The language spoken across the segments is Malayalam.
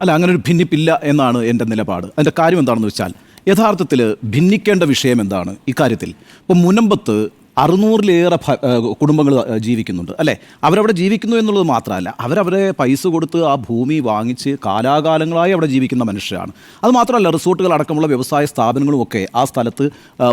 അല്ല അങ്ങനെ ഒരു ഭിന്നിപ്പില്ല എന്നാണ് എന്റെ നിലപാട്. അതിന്റെ കാര്യം എന്താണെന്ന് വെച്ചാൽ യഥാർത്ഥത്തിൽ ഭിന്നിക്കേണ്ട വിഷയം എന്താണ് ഇക്കാര്യത്തിൽ ഇപ്പം മുനമ്പത്ത് അറുന്നൂറിലേറെ കുടുംബങ്ങൾ ജീവിക്കുന്നുണ്ട് അല്ലേ? അവരവിടെ ജീവിക്കുന്നു എന്നുള്ളത് മാത്രമല്ല അവരവരെ പൈസ കൊടുത്ത് ആ ഭൂമി വാങ്ങിച്ച് കാലാകാലങ്ങളായി അവിടെ ജീവിക്കുന്ന മനുഷ്യരാണ്. അത് മാത്രമല്ല റിസോർട്ടുകൾ അടക്കമുള്ള വ്യവസായ സ്ഥാപനങ്ങളും ഒക്കെ ആ സ്ഥലത്ത്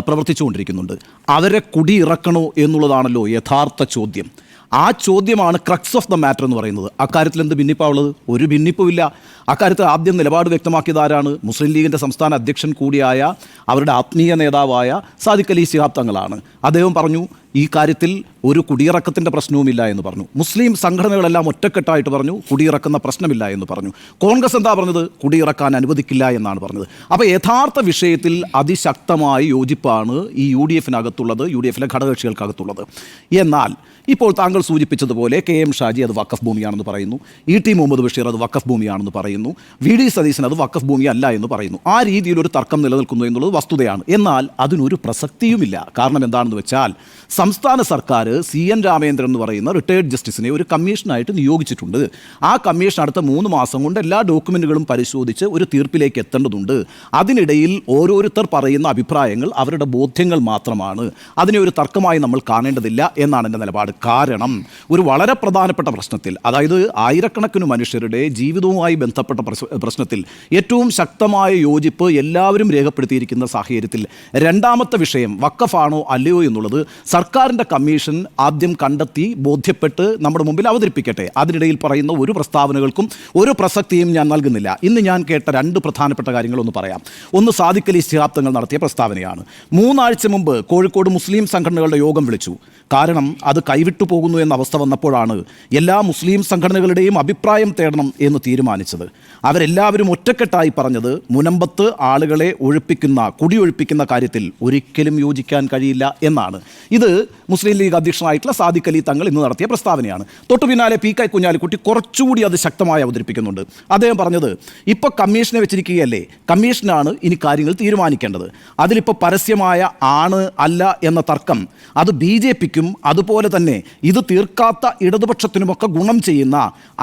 പ്രവർത്തിച്ചുകൊണ്ടിരിക്കുന്നുണ്ട്. അവരെ കുടിയിറക്കണോ എന്നുള്ളതാണല്ലോ യഥാർത്ഥ ചോദ്യം. ആ ചോദ്യമാണ് ക്രക്സ് ഓഫ് ദ മാറ്റർ എന്ന് പറയുന്നത്. അക്കാര്യത്തിൽ എന്ത് ഭിന്നിപ്പാവുള്ളത് ഒരു ഭിന്നിപ്പുമില്ല. അക്കാര്യത്തിൽ ആദ്യം നിലപാട് വ്യക്തമാക്കിയത് ആരാണ്? മുസ്ലിം ലീഗിന്റെ സംസ്ഥാന അധ്യക്ഷൻ കൂടിയായ അവരുടെ ആത്മീയ നേതാവായ സാദിഖ് അലി ശിഹാബ് തങ്ങളാണ്. അദ്ദേഹം പറഞ്ഞു ഈ കാര്യത്തിൽ ഒരു കുടിയിറക്കത്തിന്റെ പ്രശ്നവുമില്ല എന്ന് പറഞ്ഞു. മുസ്ലിം സംഘടനകളെല്ലാം ഒറ്റക്കെട്ടായിട്ട് പറഞ്ഞു കുടിയിറക്കുന്ന പ്രശ്നമില്ല എന്ന് പറഞ്ഞു. കോൺഗ്രസ് എന്താ പറഞ്ഞത്? കുടിയിറക്കാൻ അനുവദിക്കില്ല എന്നാണ് പറഞ്ഞത്. അപ്പോൾ യഥാർത്ഥ വിഷയത്തിൽ അതിശക്തമായ യോജിപ്പാണ് ഈ യു ഡി എഫിനകത്തുള്ളത് യു ഡി എഫിലെ ഘടകകക്ഷികൾക്കകത്തുള്ളത്. എന്നാൽ ഇപ്പോൾ താങ്കൾ സൂചിപ്പിച്ചതുപോലെ കെ എം ഷാജി അത് വക്കഫ് ഭൂമിയാണെന്ന് പറയുന്നു. ഇ ടി മുഹമ്മദ് ബഷീർ അത് വക്കഫ് ഭൂമിയാണെന്ന് പറയുന്നു. വി ഡി സതീശൻ അത് വക്കഫ് ഭൂമി അല്ല എന്ന് പറയുന്നു. ആ രീതിയിൽ ഒരു തർക്കം നിലനിൽക്കുന്നു എന്നുള്ളത് വസ്തുതയാണ്. എന്നാൽ അതിനൊരു പ്രസക്തിയുമില്ല. കാരണം എന്താണെന്ന് വെച്ചാൽ സംസ്ഥാന സർക്കാർ സി എൻ രാമേന്ദ്രൻ എന്ന് പറയുന്ന റിട്ടയേർഡ് ജസ്റ്റിസിനെ ഒരു കമ്മീഷനായിട്ട് നിയോഗിച്ചിട്ടുണ്ട്. ആ കമ്മീഷൻ അടുത്ത മൂന്ന് മാസം കൊണ്ട് എല്ലാ ഡോക്യുമെന്റുകളും പരിശോധിച്ച് ഒരു തീർപ്പിലേക്ക് എത്തേണ്ടതുണ്ട്. അതിനിടയിൽ ഓരോരുത്തർ പറയുന്ന അഭിപ്രായങ്ങൾ അവരുടെ ബോധ്യങ്ങൾ മാത്രമാണ്. അതിനെ ഒരു തർക്കമായി നമ്മൾ കാണേണ്ടതില്ല എന്നാണ് എന്റെ നിലപാട്. കാരണം ഒരു വളരെ പ്രധാനപ്പെട്ട പ്രശ്നത്തിൽ അതായത് ആയിരക്കണക്കിന് മനുഷ്യരുടെ ജീവിതവുമായി ബന്ധപ്പെട്ട പ്രശ്നത്തിൽ ഏറ്റവും ശക്തമായ യോജിപ്പ് എല്ലാവരും രേഖപ്പെടുത്തിയിരിക്കുന്ന സാഹചര്യത്തിൽ രണ്ടാമത്തെ വിഷയം വക്കഫാണോ അല്ലയോ എന്നുള്ളത് സർക്കാരിന്റെ കമ്മീഷൻ ആദ്യം കണ്ടെത്തി ബോധ്യപ്പെട്ട് നമ്മുടെ മുമ്പിൽ അവതരിപ്പിക്കട്ടെ. അതിനിടയിൽ പറയുന്ന ഒരു പ്രസ്താവനകൾക്കും ഒരു പ്രസക്തിയും ഞാൻ നൽകുന്നില്ല. ഇന്ന് ഞാൻ കേട്ട രണ്ട് പ്രധാനപ്പെട്ട കാര്യങ്ങളൊന്ന് പറയാം. ഒന്ന് സാദിക്കലി ശിഹാബ്ദങ്ങൾ നടത്തിയ പ്രസ്താവനയാണ്. മൂന്നാഴ്ച മുമ്പ് കോഴിക്കോട് മുസ്ലിം സംഘടനകളുടെ യോഗം വിളിച്ചു. കാരണം അത് കൈവിട്ടു പോകുന്നു എന്ന അവസ്ഥ വന്നപ്പോഴാണ് എല്ലാ മുസ്ലിം സംഘടനകളുടെയും അഭിപ്രായം തേടണം എന്ന് തീരുമാനിച്ചത്. അവരെല്ലാവരും ഒറ്റക്കെട്ടായി പറഞ്ഞത് മുനമ്പത്ത് ആളുകളെ ഒഴിപ്പിക്കുന്ന കുടിയൊഴിപ്പിക്കുന്ന കാര്യത്തിൽ ഒരിക്കലും യോജിക്കാൻ കഴിയില്ല എന്നാണ്. ഇത് മുസ്ലിം ലീഗ് അധ്യക്ഷനായിട്ടുള്ള സാദിഖ് അലി തങ്ങൾ ഇന്ന് നടത്തിയ പ്രസ്താവനയാണ്. തൊട്ടു പിന്നാലെ പി കെ കുഞ്ഞാലിക്കുട്ടി കുറച്ചുകൂടി അത് ശക്തമായി അവതരിപ്പിക്കുന്നുണ്ട്. അദ്ദേഹം പറഞ്ഞത് ഇപ്പോൾ കമ്മീഷനെ വെച്ചിരിക്കുകയല്ലേ കമ്മീഷനാണ് ഇനി കാര്യങ്ങൾ തീരുമാനിക്കേണ്ടത്. അതിലിപ്പോൾ പരസ്യമായ ആണ് അല്ല എന്ന തർക്കം അത് ബി ജെ പിക്കും അതുപോലെ തന്നെ ഇത് തീർക്കാത്ത ഇടതുപക്ഷത്തിനുമൊക്കെ ഗുണം ചെയ്യുന്ന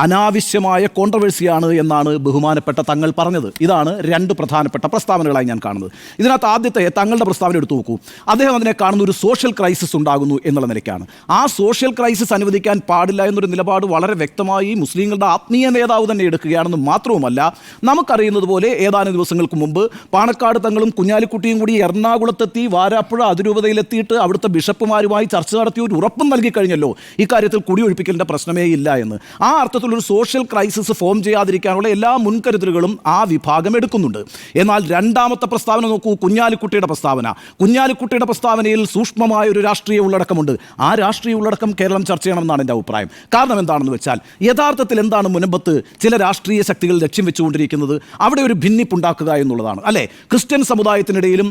അനാവശ്യമായ കോൺട്രവേഴ്സിയാണ് എന്നാണ് ബഹുമാനപ്പെട്ട തങ്ങൾ പറഞ്ഞത്. ഇതാണ് രണ്ട് പ്രധാനപ്പെട്ട പ്രസ്താവനകളായി ഞാൻ കാണുന്നത്. ഇതിനകത്ത് ആദ്യത്തെ തങ്ങളുടെ പ്രസ്താവന എടുത്തു നോക്കൂ. അദ്ദേഹം അതിനെ കാണുന്ന ഒരു സോഷ്യൽ ക്രൈസിസ് ഉണ്ടാകുന്നു എന്നുള്ള നിലയ്ക്കാണ്. ആ സോഷ്യൽ ക്രൈസിസ് അനുവദിക്കാൻ പാടില്ല എന്നൊരു നിലപാട് വളരെ വ്യക്തമായി മുസ്ലിങ്ങളുടെ ആത്മീയ നേതാവ് തന്നെ എടുക്കുകയാണെന്ന് മാത്രവുമല്ല നമുക്കറിയുന്നത് പോലെ ഏതാനും ദിവസങ്ങൾക്ക് മുമ്പ് പാണക്കാട് തങ്ങളും കുഞ്ഞാലിക്കുട്ടിയും കൂടി എറണാകുളത്തെത്തി വാരാപ്പുഴ അതിരൂപതയിലെത്തിയിട്ട് അവിടുത്തെ ബിഷപ്പുമാരുമായി ചർച്ച നടത്തി ഒരു ഉറപ്പും നൽകി കഴിഞ്ഞല്ലോ. ഇക്കാര്യത്തിൽ കുടിയൊഴിപ്പിക്കലിന്റെ പ്രശ്നമേ ഇല്ല എന്ന്. ആ അർത്ഥത്തിലൊരു സോഷ്യൽ ക്രൈസിസ് ഫോം ചെയ്യാതിരിക്കാനുള്ള എല്ലാ മുൻകരുതലുകളും ആ വിഭാഗം എടുക്കുന്നുണ്ട്. എന്നാൽ രണ്ടാമത്തെ പ്രസ്താവന നോക്കൂ കുഞ്ഞാലിക്കുട്ടിയുടെ പ്രസ്താവന. കുഞ്ഞാലിക്കുട്ടിയുടെ പ്രസ്താവനയിൽ സൂക്ഷ്മമായ ഒരു രാഷ്ട്രീയ ഉള്ളടക്കമുണ്ട്. ആ രാഷ്ട്രീയ ഉള്ളടക്കം കേരളം ചർച്ച ചെയ്യണമെന്നാണ് എന്റെ അഭിപ്രായം. കാരണം എന്താണെന്ന് വെച്ചാൽ യഥാർത്ഥത്തിൽ എന്താണ് മുനമ്പത്ത് ചില രാഷ്ട്രീയ ശക്തികൾ ലക്ഷ്യം വെച്ചുകൊണ്ടിരിക്കുന്നത് അവിടെ ഒരു ഭിന്നിപ്പുണ്ടാക്കുക എന്നുള്ളതാണ്. അല്ലേ? ക്രിസ്ത്യൻ സമുദായത്തിനിടയിലും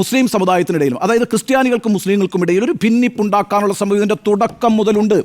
മുസ്ലിം സമുദായത്തിനിടയിലും അതായത് ക്രിസ്ത്യാനികൾക്കും മുസ്ലിങ്ങൾക്കും ഇടയിൽ ഒരു ഭിന്നിപ്പുണ്ടാക്കാനുള്ള സംഭവം ഇതിന്റെ തുടക്കം മുതലുണ്ട്.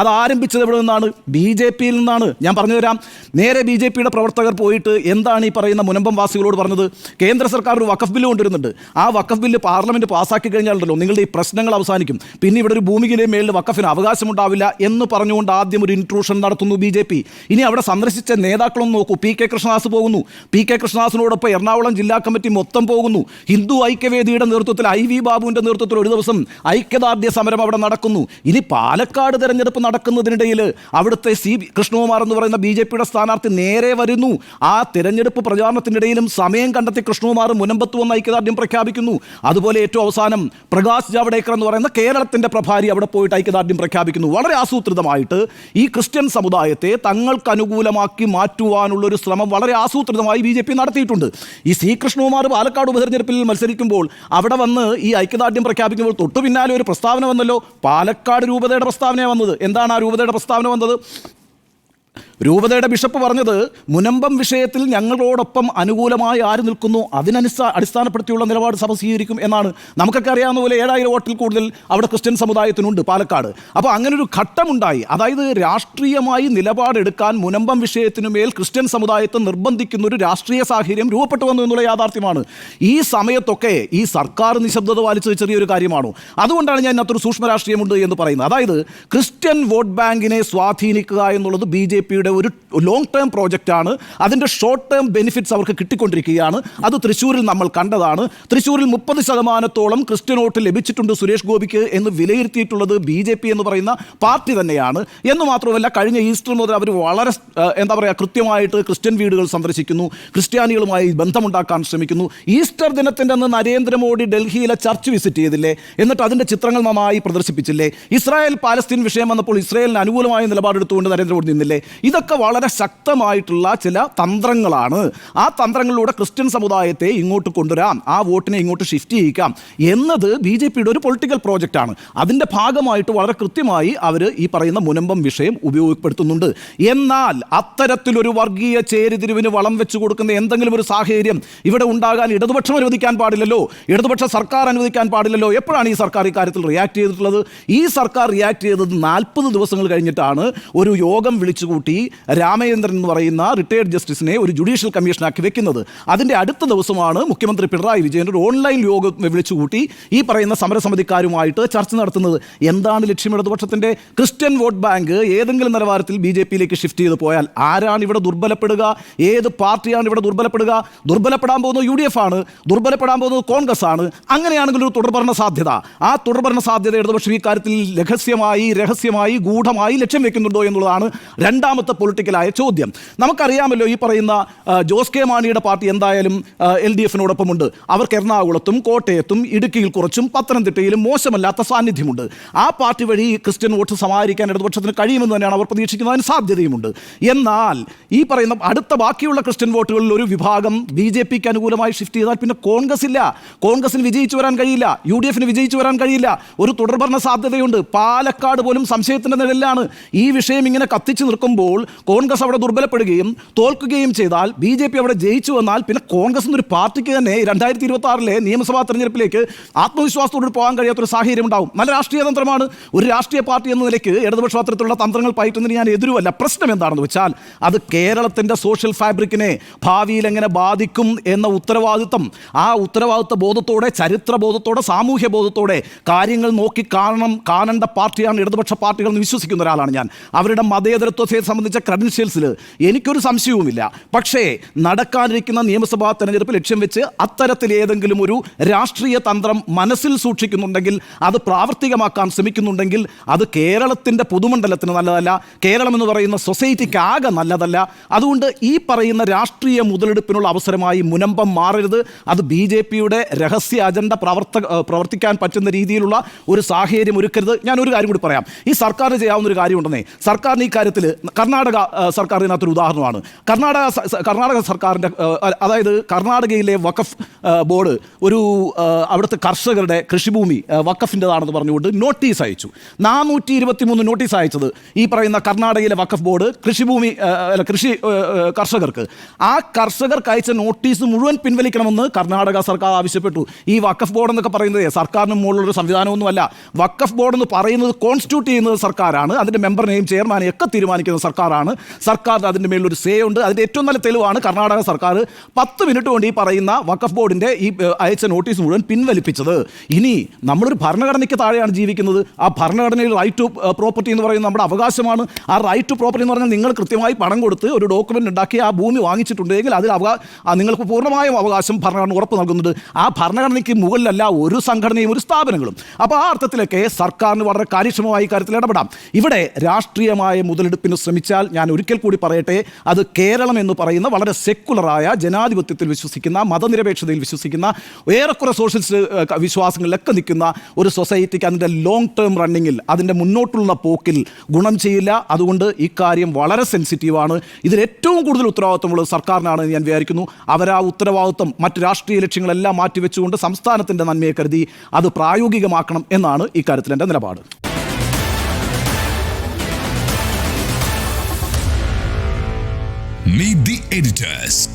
അത് ആരംഭിച്ചത് എവിടെ നിന്നാണ്? ബി ജെ പിയിൽ നിന്നാണ്. ഞാൻ പറഞ്ഞു പറഞ്ഞുതരാം നേരെ ബി ജെ പിയുടെ പ്രവർത്തകർ പോയിട്ട് എന്താണ് ഈ പറയുന്ന മുനമ്പം വാസികളോട് പറഞ്ഞത്? കേന്ദ്ര സർക്കാർ ഒരു വഖഫ് ബില്ല് കൊണ്ടുവരുന്നുണ്ട്. ആ വഖഫ് ബില്ല് പാർലമെന്റ് പാസ്സാക്കി കഴിഞ്ഞാലുണ്ടല്ലോ നിങ്ങളുടെ ഈ പ്രശ്നങ്ങൾ അവസാനിക്കും. പിന്നെ ഇവിടെ ഒരു ഭൂമിയിലെ മേളിൽ വക്കഫിന് അവകാശമുണ്ടാവില്ല എന്ന് പറഞ്ഞുകൊണ്ട് ആദ്യം ഒരു ഇൻട്രൂഷൻ നടത്തുന്നു ബി ജെ പി ഇനി അവിടെ സന്ദർശിച്ച നേതാക്കളൊന്നും നോക്കൂ. പി കെ കൃഷ്ണദാസ് പോകുന്നു. പി കെ കൃഷ്ണദാസിനോടൊപ്പം എറണാകുളം ജില്ലാ കമ്മിറ്റി മൊത്തം പോകുന്നു. ഹിന്ദു ഐക്യവേദിയുടെ നേതൃത്വത്തിൽ ഐ വി ബാബുവിന്റെ നേതൃത്വത്തിൽ ഒരു ദിവസം ഐക്യദാർഢ്യ സമരം അവിടെ നടക്കുന്നു. ഇനി പാലക്കാട് തെരഞ്ഞെടുപ്പ് നടക്കുന്നതിനിടയിൽ അവിടുത്തെ സി കൃഷ്ണകുമാർ എന്ന് പറയുന്ന ബി ജെ പിയുടെ സ്ഥാനാർത്ഥി നേരെ വരുന്നു. ആ തെരഞ്ഞെടുപ്പ് പ്രചാരണത്തിനിടയിലും സമയം കണ്ടെത്തി കൃഷ്ണകുമാർ മുനമ്പത്ത് വന്ന് ഐക്യദാർഢ്യം പ്രഖ്യാപിക്കുന്നു. അതുപോലെ ഏറ്റവും അവസാനം പ്രകാശ് ജാവ്ഡേക്കർ എന്ന് പറയുന്ന കേരളത്തിന്റെ പ്രഭാരി അവിടെ പോയിട്ട് ഐക്യദാർഢ്യം പ്രഖ്യാപിക്കുന്നു. വളരെ ആസൂത്രിതമായിട്ട് ഈ ക്രിസ്ത്യൻ സമുദായത്തെ തങ്ങൾക്ക് അനുകൂലമാക്കി മാറ്റുവാനുള്ള ഒരു ശ്രമം വളരെ ആസൂത്രിതമായി ബി ജെ പി നടത്തിയിട്ടുണ്ട്. ഈ സി കൃഷ്ണകുമാർ പാലക്കാട് ഉപതെരഞ്ഞെടുപ്പിൽ മത്സരിക്കുമ്പോൾ അവിടെ വന്ന് ഈ ഐക്യദാർഢ്യം പ്രഖ്യാപിക്കുമ്പോൾ തൊട്ടു പിന്നാലെ ഒരു പ്രസ്താവന വന്നല്ലോ. പാലക്കാട് രൂപതയുടെ പ്രസ്താവനയാണ് വന്നത്. എന്താണ് ആ രൂപതയുടെ പ്രസ്താവന വന്നത്? രൂപതയുടെ ബിഷപ്പ് പറഞ്ഞത് മുനമ്പം വിഷയത്തിൽ ഞങ്ങളോടൊപ്പം അനുകൂലമായി ആര് നിൽക്കുന്നു അതിനനുസ അടിസ്ഥാനപ്പെടുത്തിയുള്ള നിലപാട് സഭ സ്വീകരിക്കും എന്നാണ്. നമുക്കൊക്കെ അറിയാവുന്ന പോലെ ഏഴായിരം വോട്ടിൽ കൂടുതൽ അവിടെ ക്രിസ്ത്യൻ സമുദായത്തിനുണ്ട് പാലക്കാട്. അപ്പോൾ അങ്ങനെ ഒരു ഘട്ടമുണ്ടായി. അതായത് രാഷ്ട്രീയമായി നിലപാടെടുക്കാൻ മുനമ്പം വിഷയത്തിനുമേൽ ക്രിസ്ത്യൻ സമുദായത്തെ നിർബന്ധിക്കുന്ന ഒരു രാഷ്ട്രീയ സാഹചര്യം രൂപപ്പെട്ടു വന്നു എന്നുള്ള യാഥാർത്ഥ്യമാണ്. ഈ സമയത്തൊക്കെ ഈ സർക്കാർ നിശബ്ദത പാലിച്ചത് ചെറിയൊരു കാര്യമാണോ. അതുകൊണ്ടാണ് ഞാൻ അത്ര സൂക്ഷ്മ രാഷ്ട്രീയമുണ്ട് എന്ന് പറയുന്നത്. അതായത് ക്രിസ്ത്യൻ വോട്ട് ബാങ്കിനെ സ്വാധീനിക്കുക എന്നുള്ളത് ബി ജെ പിയുടെ പിയുടെ ഒരു ലോങ് ടേം പ്രോജക്റ്റാണ് അതിന്റെ ഷോർട്ട് ടേം ബെനിഫിറ്റ്സ് അവർക്ക് കിട്ടിക്കൊണ്ടിരിക്കുകയാണ്. അത് തൃശ്ശൂരിൽ നമ്മൾ കണ്ടതാണ്. തൃശ്ശൂരിൽ മുപ്പത് ശതമാനത്തോളം ക്രിസ്ത്യൻ വോട്ട് ലഭിച്ചിട്ടുണ്ട് സുരേഷ് ഗോപിക്ക് എന്ന് വിലയിരുത്തിയിട്ടുള്ളത് ബി ജെ പി എന്ന് പറയുന്ന പാർട്ടി തന്നെയാണ്. എന്ന് മാത്രമല്ല കഴിഞ്ഞ ഈസ്റ്റർ മുതൽ അവർ വളരെ എന്താ പറയുക കൃത്യമായിട്ട് ക്രിസ്ത്യൻ വീടുകൾ സന്ദർശിക്കുന്നു. ക്രിസ്ത്യാനികളുമായി ബന്ധമുണ്ടാക്കാൻ ശ്രമിക്കുന്നു. ഈസ്റ്റർ ദിനത്തിന്റെ അന്ന് നരേന്ദ്രമോദി ഡൽഹിയിലെ ചർച്ച് വിസിറ്റ് ചെയ്തില്ലേ? എന്നിട്ട് അതിന്റെ ചിത്രങ്ങൾ നന്നായി പ്രദർശിപ്പിച്ചില്ലേ? ഇസ്രായേൽ പാലസ്തീൻ വിഷയം വന്നപ്പോൾ ഇസ്രായേലിന് അനുകൂലമായ നിലപാടെടുത്തുകൊണ്ട് നരേന്ദ്രമോദി നിന്നില്ലേ? ഇതൊക്കെ വളരെ ശക്തമായിട്ടുള്ള ചില തന്ത്രങ്ങളാണ്. ആ തന്ത്രങ്ങളിലൂടെ ക്രിസ്ത്യൻ സമുദായത്തെ ഇങ്ങോട്ട് കൊണ്ടുവരാം. ആ വോട്ടിനെ ഇങ്ങോട്ട് ഷിഫ്റ്റ് ചെയ്യിക്കാം. എന്നത് ബി ജെ പിയുടെ ഒരു പൊളിറ്റിക്കൽ പ്രോജക്റ്റാണ് അതിന്റെ ഭാഗമായിട്ട് വളരെ കൃത്യമായി അവർ ഈ പറയുന്ന മുനമ്പം വിഷയം ഉപയോഗപ്പെടുത്തുന്നുണ്ട്. എന്നാൽ അത്തരത്തിലൊരു വർഗീയ ചേരിതിരിവിന് വളം വെച്ചു കൊടുക്കുന്ന എന്തെങ്കിലും ഒരു സാഹചര്യം ഇവിടെ ഉണ്ടാകാൻ ഇടതുപക്ഷം അനുവദിക്കാൻ പാടില്ലല്ലോ? ഇടതുപക്ഷ സർക്കാർ അനുവദിക്കാൻ പാടില്ലല്ലോ? എപ്പോഴാണ് ഈ സർക്കാർ ഇക്കാര്യത്തിൽ റിയാക്ട് ചെയ്തിട്ടുള്ളത്? ഈ സർക്കാർ റിയാക്ട് ചെയ്തത് നാൽപ്പത് ദിവസങ്ങൾ കഴിഞ്ഞിട്ടാണ് ഒരു യോഗം വിളിച്ചുകൂട്ടി രാമചന്ദ്രൻ എന്ന് പറയുന്ന റിട്ടയർഡ് ജസ്റ്റിസിനെ ഒരു ജുഡീഷ്യൽ കമ്മീഷനാക്കി വെക്കുന്നത്. അതിന്റെ അടുത്ത ദിവസമാണ് മുഖ്യമന്ത്രി പിണറായി വിജയൻ ഒരു ഓൺലൈൻ യോഗം വിളിച്ചുകൂട്ടി ഈ പറയുന്ന സമരസമിതിക്കാരുമായിട്ട് ചർച്ച നടത്തുന്നത്. എന്താണ് ലക്ഷ്യം ഇടതുപക്ഷത്തിന്റെ ക്രിസ്ത്യൻ വോട്ട് ബാങ്ക് ഏതെങ്കിലും നിലവാരത്തിൽ ബി ജെ പിയിലേക്ക് ഷിഫ്റ്റ് ചെയ്ത് പോയാൽ ആരാണ് ഇവിടെ ദുർബലപ്പെടുക? ഏത് പാർട്ടിയാണ് ഇവിടെ ദുർബലപ്പെടുക? ദുർബലപ്പെടാൻ പോകുന്നത് യു ഡി എഫ് ആണ്. ദുർബലപ്പെടാൻ പോകുന്നത് കോൺഗ്രസ് ആണ്. അങ്ങനെയാണെങ്കിൽ ഒരു തുടർഭരണ സാധ്യത. ആ തുടർഭരണ സാധ്യത ഇടതുപക്ഷം ഈ കാര്യത്തിൽ രഹസ്യമായി രഹസ്യമായി ഗൂഢമായി ലക്ഷ്യം വെക്കുന്നുണ്ടോ എന്നുള്ളതാണ് രണ്ടാമത്തെ പൊളിറ്റിക്കലായ ചോദ്യം. നമുക്കറിയാമല്ലോ ഈ പറയുന്ന ജോസ് കെ മാണിയുടെ പാർട്ടി എന്തായാലും എൽ ഡി എഫിനോടൊപ്പമുണ്ട്. അവർക്ക് എറണാകുളത്തും കോട്ടയത്തും ഇടുക്കിയിൽ കുറച്ചും പത്തനംതിട്ടയിലും മോശമല്ലാത്ത സാന്നിധ്യമുണ്ട്. ആ പാർട്ടി വഴി ക്രിസ്ത്യൻ വോട്ട് സമാഹരിക്കാൻ ഇടതുപക്ഷത്തിന് കഴിയുമെന്ന് തന്നെയാണ് അവർ പ്രതീക്ഷിക്കുന്നതിന് സാധ്യതയുമുണ്ട്. എന്നാൽ ഈ പറയുന്ന അടുത്ത ബാക്കിയുള്ള ക്രിസ്ത്യൻ വോട്ടുകളിൽ ഒരു വിഭാഗം ബി ജെ പിക്ക് അനുകൂലമായി ഷിഫ്റ്റ് ചെയ്താൽ പിന്നെ കോൺഗ്രസ് ഇല്ല. കോൺഗ്രസിന് വിജയിച്ചു വരാൻ കഴിയില്ല. യു ഡി എഫിന് വിജയിച്ചു വരാൻ കഴിയില്ല. ഒരു തുടർഭരണ സാധ്യതയുണ്ട്. പാലക്കാട് പോലും സംശയത്തിന്റെ നിഴലിലാണ്. ഈ വിഷയം ഇങ്ങനെ കത്തിച്ചു നിൽക്കുമ്പോൾ കോൺഗ്രസ് അവിടെ ദുർബലപ്പെടുകയും തോൽക്കുകയും ചെയ്താൽ ബി ജെ പി അവിടെ ജയിച്ചു വന്നാൽ പിന്നെ കോൺഗ്രസ് എന്നൊരു പാർട്ടിക്ക് തന്നെ രണ്ടായിരത്തി ഇരുപത്തി ആറിലെ നിയമസഭാ തെരഞ്ഞെടുപ്പിലേക്ക് ആത്മവിശ്വാസത്തോടെ പോകാൻ കഴിയാത്തൊരു സാഹചര്യം ഉണ്ടാവും. നല്ല രാഷ്ട്രീയ തന്ത്രമാണ്. ഒരു രാഷ്ട്രീയ പാർട്ടി എന്ന നിലയ്ക്ക് ഇടതുപക്ഷ അത്തരത്തിലുള്ള തന്ത്രങ്ങൾ പയറ്റുന്നതിന് ഞാൻ എതിരുവല്ല. പ്രശ്നം എന്താണെന്ന് വെച്ചാൽ അത് കേരളത്തിന്റെ സോഷ്യൽ ഫാബ്രിക്കിനെ ഭാവിയിൽ എങ്ങനെ ബാധിക്കും എന്ന ഉത്തരവാദിത്വം ആ ഉത്തരവാദിത്വ ബോധത്തോടെ ചരിത്ര ബോധത്തോടെ സാമൂഹ്യ ബോധത്തോടെ കാര്യങ്ങൾ നോക്കി കാണണം കാണേണ്ട പാർട്ടിയാണ് ഇടതുപക്ഷ പാർട്ടികൾ എന്ന് വിശ്വസിക്കുന്ന ഒരാളാണ് ഞാൻ. അവരുടെ മതേതരത്വത്തെ സംബന്ധിച്ച ക്രെഡൻഷ്യൽസിൽ എനിക്കൊരു സംശയവുമില്ല. പക്ഷേ നടക്കാനിരിക്കുന്ന നിയമസഭാ തെരഞ്ഞെടുപ്പ് ലക്ഷ്യം വെച്ച് അത്തരത്തിൽ ഏതെങ്കിലും ഒരു രാഷ്ട്രീയ തന്ത്രം മനസ്സിൽ സൂക്ഷിക്കുന്നുണ്ടെങ്കിൽ അത് പ്രാവർത്തികമാക്കാൻ ശ്രമിക്കുന്നുണ്ടെങ്കിൽ അത് കേരളത്തിന്റെ പൊതുമണ്ഡലത്തിന് നല്ലതല്ല. കേരളം എന്ന് പറയുന്ന സൊസൈറ്റിക്ക് ആകെ നല്ലതല്ല. അതുകൊണ്ട് ഈ പറയുന്ന രാഷ്ട്രീയ മുതലെടുപ്പിനുള്ള അവസരമായി മുനമ്പം മാറരുത്. അത് ബി ജെ പിയുടെ രഹസ്യ അജണ്ട പ്രവർത്ത പ്രവർത്തിക്കാൻ പറ്റുന്ന രീതിയിലുള്ള ഒരു സാഹചര്യം ഒരുക്കരുത്. ഞാൻ ഒരു കാര്യം കൂടി പറയാം. ഈ സർക്കാർ ചെയ്യാവുന്ന ഒരു കാര്യമുണ്ടെന്നേ സർക്കാരിന് ഈ കാര്യത്തിൽ കർണാടക സർക്കാർ ഇതിനകത്തൊരു ഉദാഹരണമാണ്. കർണാടക കർണാടക സർക്കാരിന്റെ അതായത് കർണാടകയിലെ വഖഫ് ബോർഡ് ഒരു അവിടുത്തെ കർഷകരുടെ കൃഷിഭൂമി വഖഫിന്റെതാണെന്ന് പറഞ്ഞുകൊണ്ട് നോട്ടീസ് അയച്ചു. നാനൂറ്റി ഇരുപത്തി മൂന്ന് നോട്ടീസ് അയച്ചത് ഈ പറയുന്ന കർണാടകയിലെ വഖഫ് ബോർഡ് കൃഷിഭൂമി അല്ല കൃഷി കർഷകർക്ക്. ആ കർഷകർക്ക് അയച്ച നോട്ടീസ് മുഴുവൻ പിൻവലിക്കണമെന്ന് കർണാടക സർക്കാർ ആവശ്യപ്പെട്ടു. ഈ വഖഫ് ബോർഡ് എന്നൊക്കെ പറയുന്നത് സർക്കാരിന് മുകളിലൊരു സംവിധാനമൊന്നുമല്ല. വഖഫ് ബോർഡ് എന്ന് പറയുന്നത് കോൺസ്റ്റിറ്റ്യൂട്ട് ചെയ്യുന്നത് സർക്കാരാണ്. അതിന്റെ മെമ്പറിനെയും ചെയർമാനെയും ഒക്കെ തീരുമാനിക്കുന്ന സർക്കാരാണ്. സർക്കാരിന് അതിന്റെ മേലൊരു സേ ഉണ്ട് അതിന്റെ ഏറ്റവും നല്ല തെളിവാണ് കർണാടക സർക്കാർ പത്ത് മിനിറ്റ് കൊണ്ട് ഈ പറയുന്ന വഖഫ് ബോർഡിന്റെ ഈ അയച്ച നോട്ടീസ് മുഴുവൻ പിൻവലിപ്പിച്ചത്. ഇനി നമ്മളൊരു ഭരണഘടനയ്ക്ക് താഴെയാണ് ജീവിക്കുന്നത്. ആ ഭരണഘടനയിൽ റൈറ്റ് ടു പ്രോപ്പർട്ടി എന്ന് പറയുന്നത് നമ്മുടെ അവകാശമാണ്. ആ റൈറ്റ് ടു പ്രോപ്പർട്ടി എന്ന് പറഞ്ഞാൽ നിങ്ങൾ കൃത്യമായി പണം കൊടുത്ത് ഒരു ഡോക്യുമെന്റ് ഉണ്ടാക്കി ആ ഭൂമി വാങ്ങിച്ചിട്ടുണ്ടെങ്കിൽ അതിൽ അവകാ നിങ്ങൾക്ക് പൂർണമായും അവകാശം ഭരണഘടന ഉറപ്പ് നൽകുന്നുണ്ട്. ആ ഭരണഘടനയ്ക്ക് മുകളിലല്ല ഒരു സംഘടനയും ഒരു സ്ഥാപനങ്ങളും. അപ്പോൾ ആ അർത്ഥത്തിലൊക്കെ സർക്കാരിന് വളരെ കാര്യക്ഷമമായി കാര്യത്തിൽ ഇടപെടാം. ഇവിടെ രാഷ്ട്രീയമായ മുതലെടുപ്പിന് ശ്രമിച്ചാൽ ഞാൻ ഒരിക്കൽ കൂടി പറയട്ടെ അത് കേരളം എന്ന് പറയുന്ന വളരെ സെക്കുലറായ ജനാധിപത്യത്തിൽ വിശ്വസിക്കുന്ന മതനിരപേക്ഷതയിൽ വിശ്വസിക്കുന്ന ഏറെക്കുറെ സോഷ്യലിസ്റ്റ് വിശ്വാസങ്ങളിലൊക്കെ നിൽക്കുന്ന ഒരു സൊസൈറ്റിക്ക് അതിന്റെ ലോങ് ടേം റണ്ണിങ്ങിൽ അതിന്റെ മുന്നോട്ടുള്ള പോക്കിൽ ഗുണം ചെയ്യില്ല. അതുകൊണ്ട് ഇക്കാര്യം വളരെ സെൻസിറ്റീവാണ് ഇതിൽ ഏറ്റവും കൂടുതൽ ഉത്തരവാദിത്വമുള്ളത് സർക്കാരിനാണ് ഞാൻ വിചാരിക്കുന്നു. അവരാ ഉത്തരവാദിത്വം മറ്റ് രാഷ്ട്രീയ ലക്ഷ്യങ്ങളെല്ലാം മാറ്റിവെച്ചുകൊണ്ട് സംസ്ഥാനത്തിന്റെ നന്മയെ കരുതി അത് പ്രായോഗികമാക്കണം എന്നാണ് ഇക്കാര്യത്തിൽ എന്റെ നിലപാട്. Meet the editors.